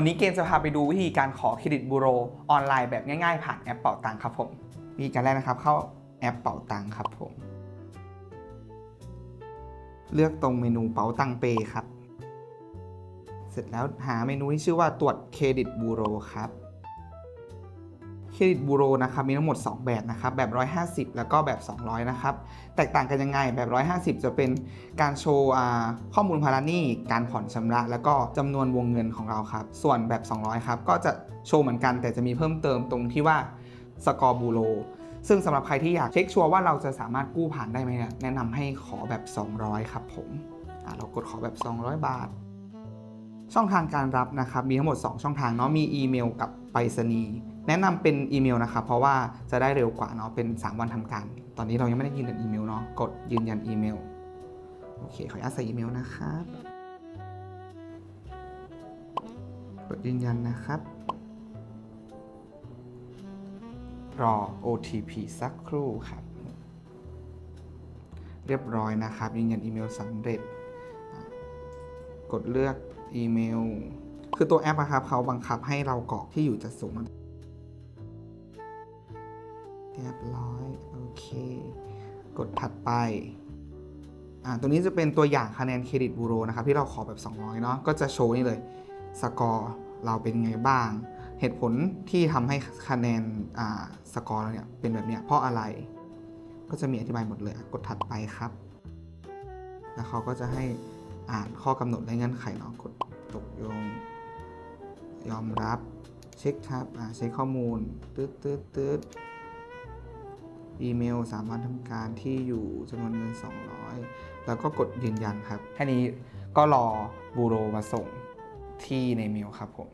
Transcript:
วันนี้เกณฑ์จะพาไปดูวิธีการขอเครดิตบูโรออนไลน์แบบง่ายๆ ผ่านแอปเป่าตังค์ครับผมวิธีการแรกนะครับ เข้าแอปเป่าตังค์ครับผม เลือกตรงเมนูเป๋าตังเปครับ เสร็จแล้วหาเมนูที่ชื่อว่าตรวจเครดิตบูโรครับ เครดิตบูโรนะครับมีทั้งหมด 2 แบบนะครับแบบ 150 แล้วก็แบบ 200 นะครับ แตกต่างกันยังไงแบบ 150 จะเป็นการโชว์ข้อมูลภาระหนี้การผ่อนชำระ แล้วก็จำนวนวงเงินของเราครับ ส่วนแบบ 200 ครับ ก็จะโชว์เหมือนกัน แต่จะมีเพิ่มเติมตรงที่ว่าสกอร์บูโรซึ่งสำหรับใครที่อยากเช็คชัวร์ว่าเราจะสามารถกู้ผ่านได้ไหมเนี่ยแนะนำให้ขอแบบ 200 ครับผมอ่าเรากดขอแบบ 200 บาท ช่องทางการรับนะครับ มีทั้งหมด 2 ช่องทางเนาะมีอีเมลกับไปรษณีย์ แนะนำเป็นอีเมลนะครับ เพราะว่าจะได้เร็วกว่าเนาะเป็น 3 วันทำการ ตอนนี้เรายังไม่ได้ยืนยันอีเมลเนาะกดยืนยันอีเมลโอเคขออนุญาตใส่อีเมลนะครับกดยืนยันนะครับ รอ OTP สักครู่ครับ เรียบร้อยนะครับ ยืนยันอีเมลสำเร็จ กดเลือกอีเมล คือตัวแอปอะครับเขาบังคับให้เรากรอกที่อยู่จัดส่ง เรียบร้อยโอเค กดถัดไปอ่าตัวนี้จะเป็นตัวอย่างคะแนนเครดิตบูโรนะครับที่เราขอแบบ 200 เนาะก็จะโชว์นี่เลยสกอร์เราเป็นไงบ้าง เหตุผลที่ทำให้คะแนนอ่าสกอร์เราเนี่ยเป็นแบบเนี้ยเพราะอะไร ก็จะมีอธิบายหมดเลยกดถัดไปครับ แล้วเขาก็จะให้อ่านข้อกำหนดและเงื่อนไขเนาะกดตกลงยอมรับเช็คครับอ่าเช็คข้อมูลตืดตืดตืด อีเมล สามารถทำการที่อยู่จำนวนเงิน 200 แล้วก็กดยืนยันครับแค่นี้ก็รอบูโรมาส่งที่ในเมลครับผม